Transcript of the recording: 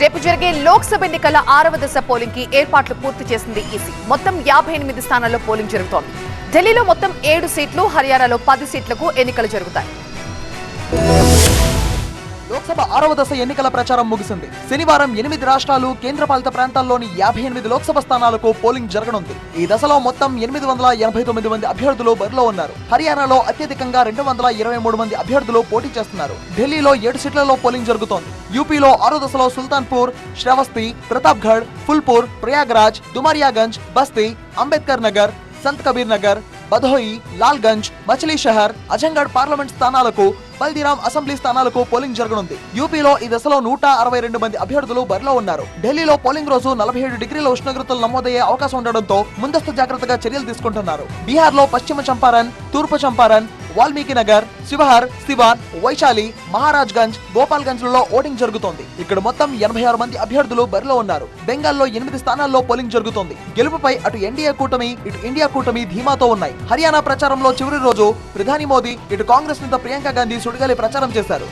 రేపు జరిగే లోక్సభ ఎన్నికల ఆరవ దశ పోలింగ్కి ఏర్పాట్లు పూర్తి చేసింది ఈసీ. మొత్తం యాభై ఎనిమిది స్థానాల్లో పోలింగ్ జరుగుతోంది. ఢిల్లీలో మొత్తం ఏడు సీట్లు హర్యానాలో పది సీట్లకు ఎన్నికలు జరుగుతాయి. లోక్సభ ఆరవ దశ ఎన్నికల ప్రచారం ముగిసింది. శనివారం ఎనిమిది రాష్ట్రాలు కేంద్రపాలిత ప్రాంతాల్లోని యాభై ఎనిమిది లోక్సభ స్థానాలకు పోలింగ్ జరగనుంది. ఈ దశలో మొత్తం ఎనిమిది వందల ఎనభై తొమ్మిది మంది అభ్యర్థులు బరిలో ఉన్నారు. హర్యానాలో అత్యధికంగా రెండు వందల ఇరవై మూడు మంది అభ్యర్థులు పోటీ చేస్తున్నారు. ఢిల్లీలో ఏడు సీట్లలో పోలింగ్ జరుగుతోంది. యూపీలో ఆరో దశలో సుల్తాన్పూర్ శ్రావస్తి ప్రతాప్గఢ్ ఫుల్పూర్ ప్రయాగ్రాజ్ దుమారియాగంజ్ బస్తీ అంబేద్కర్ నగర్ సంత్ కబీర్ నగర్ బధోయి లాల్గంజ్ మచిలీషహర్ అజంగఢ్ పార్లమెంట్ స్థానాలకు బల్దీరామ్ అసెంబ్లీ స్థానాలకు పోలింగ్ జరగనుంది. యూపీలో ఈ దశలో నూట అరవై రెండు మంది అభ్యర్థులు బరిలో ఉన్నారు. ఢిల్లీలో పోలింగ్ రోజు నలభై ఏడు డిగ్రీల ఉష్ణోగ్రతలు నమోదయ్యే అవకాశం ఉండడంతో ముందస్తు జాగ్రత్తగా చర్యలు తీసుకుంటున్నారు. బీహార్లో పశ్చిమ చంపారన్ తూర్పు చంపారన్ వాల్మీకి నగర్ శివహర్ శివాన్ వైశాలి మహారాజ్ గంజ్ గోపాల్ గంజ్లలో ఓటింగ్ జరుగుతోంది. ఇక్కడ మొత్తం ఎనభై ఆరు మంది అభ్యర్థులు బరిలో ఉన్నారు. బెంగాల్లో ఎనిమిది స్థానాల్లో పోలింగ్ జరుగుతోంది. గెలుపుపై అటు ఎన్డీఏ కూటమి ఇటు ఇండియా కూటమి ధీమాతో ఉన్నాయి. హర్యానా ప్రచారంలో చివరి రోజు ప్రధాని మోదీ ఇటు కాంగ్రెస్ నేత ప్రియాంక గాంధీ సుడిగాలి ప్రచారం చేశారు.